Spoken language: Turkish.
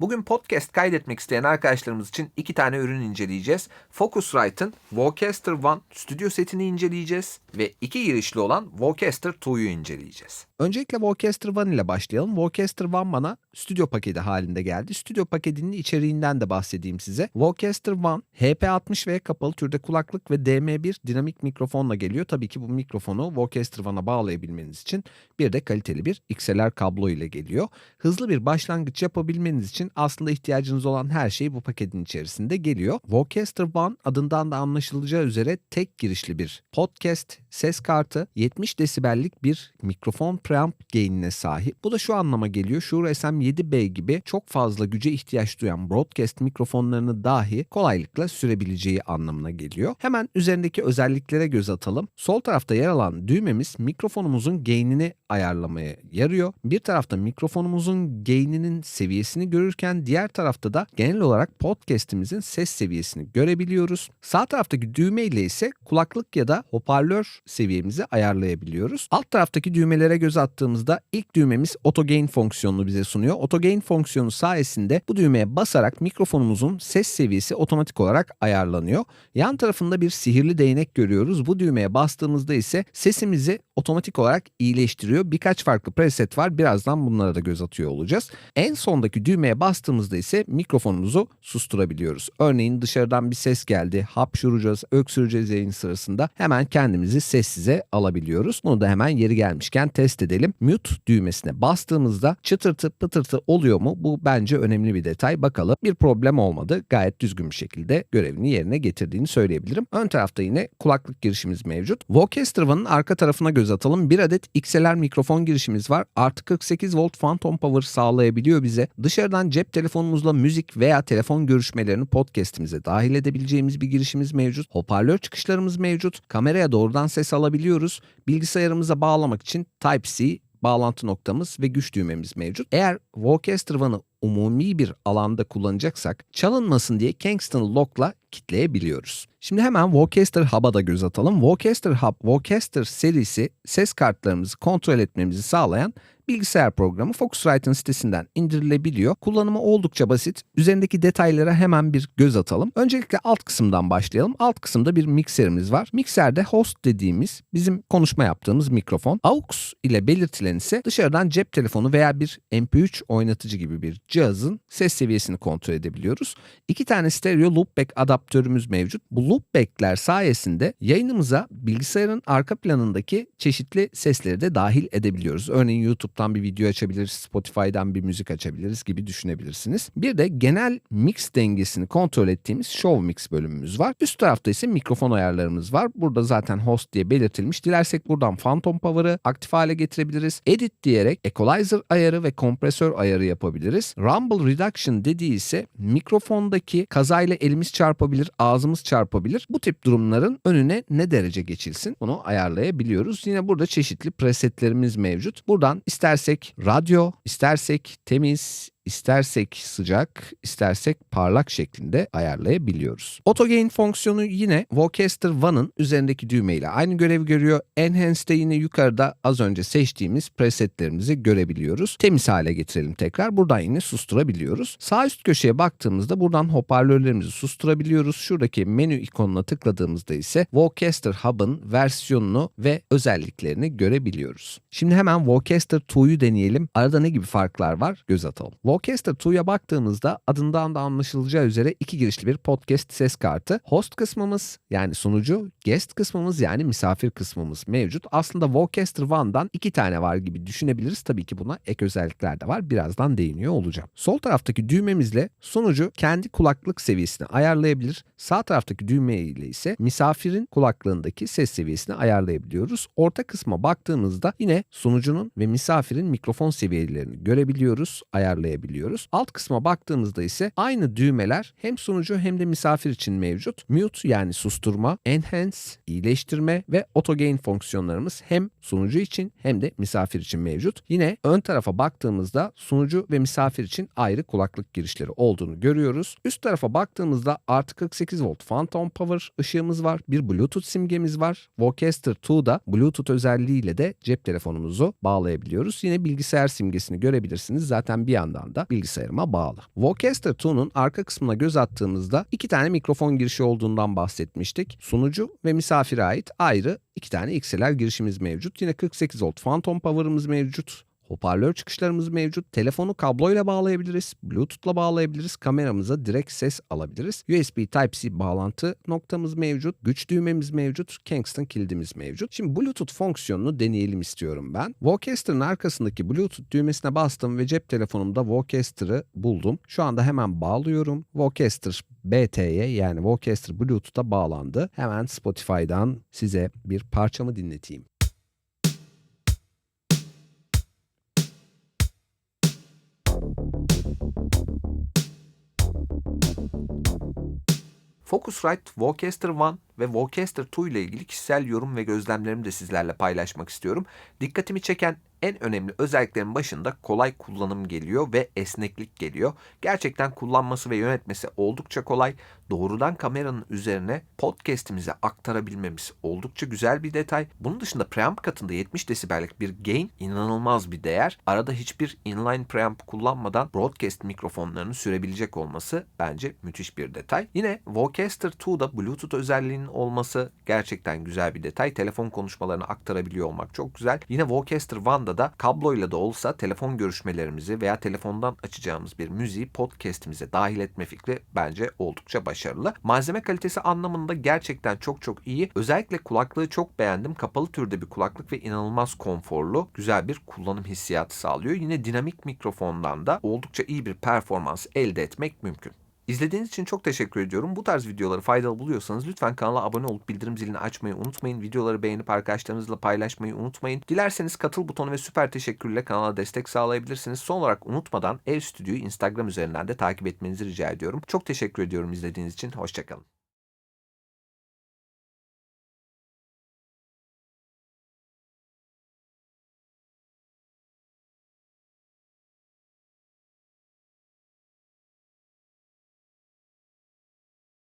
Bugün podcast kaydetmek isteyen arkadaşlarımız için iki tane ürün inceleyeceğiz. Focusrite'ın Vocaster One stüdyo setini inceleyeceğiz ve iki girişli olan Vocaster 2'yu inceleyeceğiz. Öncelikle Vocaster One ile başlayalım. Vocaster One bana stüdyo paketi halinde geldi. Stüdyo paketinin içeriğinden de bahsedeyim size. Vocaster One HP60V kapalı türde kulaklık ve DM1 dinamik mikrofonla geliyor. Tabii ki bu mikrofonu Vocaster One'a bağlayabilmeniz için bir de kaliteli bir XLR kablo ile geliyor. Hızlı bir başlangıç yapabilmeniz için aslında ihtiyacınız olan her şey bu paketin içerisinde geliyor. Vocaster One adından da anlaşılacağı üzere tek girişli bir podcast ses kartı 70 desibellik bir mikrofon preamp gain'ine sahip. Bu da şu anlama geliyor. Shure SM7B gibi çok fazla güce ihtiyaç duyan broadcast mikrofonlarını dahi kolaylıkla sürebileceği anlamına geliyor. Hemen üzerindeki özelliklere göz atalım. Sol tarafta yer alan düğmemiz mikrofonumuzun gain'ini ayarlamaya yarıyor. Bir tarafta mikrofonumuzun gain'inin seviyesini görürken diğer tarafta da genel olarak podcast'imizin ses seviyesini görebiliyoruz. Sağ taraftaki düğme ile ise kulaklık ya da hoparlör seviyemizi ayarlayabiliyoruz. Alt taraftaki düğmelere göz attığımızda ilk düğmemiz auto gain fonksiyonunu bize sunuyor. Auto gain fonksiyonu sayesinde bu düğmeye basarak mikrofonumuzun ses seviyesi otomatik olarak ayarlanıyor. Yan tarafında bir sihirli değnek görüyoruz. Bu düğmeye bastığımızda ise sesimizi otomatik olarak iyileştiriyor. Birkaç farklı preset var. Birazdan bunlara da göz atıyor olacağız. En sondaki düğmeye bastığımızda ise mikrofonumuzu susturabiliyoruz. Örneğin dışarıdan bir ses geldi. Hapşuracağız, öksüreceğiz yayın sırasında. Hemen kendimizi sessize alabiliyoruz. Bunu da hemen yeri gelmişken test edelim. Mute düğmesine bastığımızda çıtırtı pıtırtı oluyor mu? Bu bence önemli bir detay. Bakalım bir problem olmadı. Gayet düzgün bir şekilde görevini yerine getirdiğini söyleyebilirim. Ön tarafta yine kulaklık girişimiz mevcut. Vocaster One'ın arka tarafına göz atalım. Bir adet XLR mikrofon girişimiz var. Artı 48 volt phantom power sağlayabiliyor bize. Dışarıdan cep telefonumuzla müzik veya telefon görüşmelerini podcast'imize dahil edebileceğimiz bir girişimiz mevcut. Hoparlör çıkışlarımız mevcut. Kameraya doğrudan ses alabiliyoruz. Bilgisayarımıza bağlamak için Type-C bağlantı noktamız ve güç düğmemiz mevcut. Eğer Vocaster One'ı umumi bir alanda kullanacaksak çalınmasın diye Kingston Lock'la kitleyebiliyoruz. Şimdi hemen Vocaster Hub'a da göz atalım. Vocaster Hub, Vocaster serisi ses kartlarımızı kontrol etmemizi sağlayan bilgisayar programı Focusrite'ın sitesinden indirilebiliyor. Kullanımı oldukça basit. Üzerindeki detaylara hemen bir göz atalım. Öncelikle alt kısımdan başlayalım. Alt kısımda bir mikserimiz var. Mikserde host dediğimiz bizim konuşma yaptığımız mikrofon. AUX ile belirtilen ise dışarıdan cep telefonu veya bir MP3 oynatıcı gibi bir cihazın ses seviyesini kontrol edebiliyoruz. İki tane stereo loopback adaptörümüz mevcut. Bu loopbackler sayesinde yayınımıza bilgisayarın arka planındaki çeşitli sesleri de dahil edebiliyoruz. Örneğin YouTube'dan bir video açabiliriz, Spotify'dan bir müzik açabiliriz gibi düşünebilirsiniz. Bir de genel mix dengesini kontrol ettiğimiz Show Mix bölümümüz var. Üst tarafta ise mikrofon ayarlarımız var. Burada zaten host diye belirtilmiş. Dilersek buradan Phantom Power'ı aktif hale getirebiliriz. Edit diyerek equalizer ayarı ve kompresör ayarı yapabiliriz. Rumble Reduction dediği ise mikrofondaki kazayla elimiz çarpabilir, ağzımız çarpabilir. Bu tip durumların önüne ne derece geçilsin bunu ayarlayabiliyoruz. Yine burada çeşitli presetlerimiz mevcut. Buradan istersek radyo, istersek temiz, istersek sıcak, istersek parlak şeklinde ayarlayabiliyoruz. Auto Gain fonksiyonu yine Vocaster One'ın üzerindeki düğmeyle aynı görev görüyor. Enhance'de yine yukarıda az önce seçtiğimiz presetlerimizi görebiliyoruz. Temiz hale getirelim tekrar. Buradan yine susturabiliyoruz. Sağ üst köşeye baktığımızda buradan hoparlörlerimizi susturabiliyoruz. Şuradaki menü ikonuna tıkladığımızda ise Vocaster Hub'ın versiyonunu ve özelliklerini görebiliyoruz. Şimdi hemen Vocaster 2'yu deneyelim. Arada ne gibi farklar var göz atalım. Vocaster 2'ya baktığımızda adından da anlaşılacağı üzere iki girişli bir podcast ses kartı. Host kısmımız yani sunucu, guest kısmımız yani misafir kısmımız mevcut. Aslında Vocaster One'dan iki tane var gibi düşünebiliriz. Tabii ki buna ek özellikler de var. Birazdan değiniyor olacağım. Sol taraftaki düğmemizle sunucu kendi kulaklık seviyesini ayarlayabilir. Sağ taraftaki düğme ile ise misafirin kulaklığındaki ses seviyesini ayarlayabiliyoruz. Orta kısma baktığımızda yine sunucunun ve misafirin mikrofon seviyelerini görebiliyoruz, ayarlayabiliyoruz biliyoruz. Alt kısma baktığımızda ise aynı düğmeler hem sunucu hem de misafir için mevcut. Mute yani susturma, enhance, iyileştirme ve auto gain fonksiyonlarımız hem sunucu için hem de misafir için mevcut. Yine ön tarafa baktığımızda sunucu ve misafir için ayrı kulaklık girişleri olduğunu görüyoruz. Üst tarafa baktığımızda artı 48 volt phantom power ışığımız var. Bir bluetooth simgemiz var. Vocaster 2'da bluetooth özelliğiyle de cep telefonumuzu bağlayabiliyoruz. Yine bilgisayar simgesini görebilirsiniz. Zaten bir yandan anda bilgisayarıma bağlı. Vocaster 2'nun arka kısmına göz attığımızda iki tane mikrofon girişi olduğundan bahsetmiştik. Sunucu ve misafire ait ayrı iki tane XLR girişimiz mevcut. Yine 48 volt Phantom Power'ımız mevcut. Hoparlör çıkışlarımız mevcut. Telefonu kabloyla bağlayabiliriz. Bluetooth'la bağlayabiliriz. Kameramıza direkt ses alabiliriz. USB Type-C bağlantı noktamız mevcut. Güç düğmemiz mevcut. Kingston kilidimiz mevcut. Şimdi Bluetooth fonksiyonunu deneyelim istiyorum ben. Vocaster'ın arkasındaki Bluetooth düğmesine bastım ve cep telefonumda Vocaster'ı buldum. Şu anda hemen bağlıyorum. Vocaster BT'ye yani Vocaster Bluetooth'a bağlandı. Hemen Spotify'dan size bir parçamı dinleteyim. Focusrite Vocaster One ve Vocaster 2 ile ilgili kişisel yorum ve gözlemlerimi de sizlerle paylaşmak istiyorum. Dikkatimi çeken en önemli özelliklerin başında kolay kullanım geliyor ve esneklik geliyor. Gerçekten kullanması ve yönetmesi oldukça kolay. Doğrudan kameranın üzerine podcast'imize aktarabilmemiz oldukça güzel bir detay. Bunun dışında preamp katında 70 desibellik bir gain inanılmaz bir değer. Arada hiçbir inline preamp kullanmadan broadcast mikrofonlarını sürebilecek olması bence müthiş bir detay. Yine Vocaster 2'da Bluetooth özelliğinin olması gerçekten güzel bir detay. Telefon konuşmalarını aktarabiliyor olmak çok güzel. Yine Vocaster One'da da kabloyla da olsa telefon görüşmelerimizi veya telefondan açacağımız bir müziği podcast'imize dahil etme fikri bence oldukça başarılı. Malzeme kalitesi anlamında gerçekten çok çok iyi. Özellikle kulaklığı çok beğendim. Kapalı türde bir kulaklık ve inanılmaz konforlu, güzel bir kullanım hissiyatı sağlıyor. Yine dinamik mikrofondan da oldukça iyi bir performans elde etmek mümkün. İzlediğiniz için çok teşekkür ediyorum. Bu tarz videoları faydalı buluyorsanız lütfen kanala abone olup bildirim zilini açmayı unutmayın. Videoları beğenip arkadaşlarınızla paylaşmayı unutmayın. Dilerseniz katıl butonu ve süper teşekkürle kanala destek sağlayabilirsiniz. Son olarak unutmadan Ev Stüdyo'yu Instagram üzerinden de takip etmenizi rica ediyorum. Çok teşekkür ediyorum izlediğiniz için. Hoşçakalın.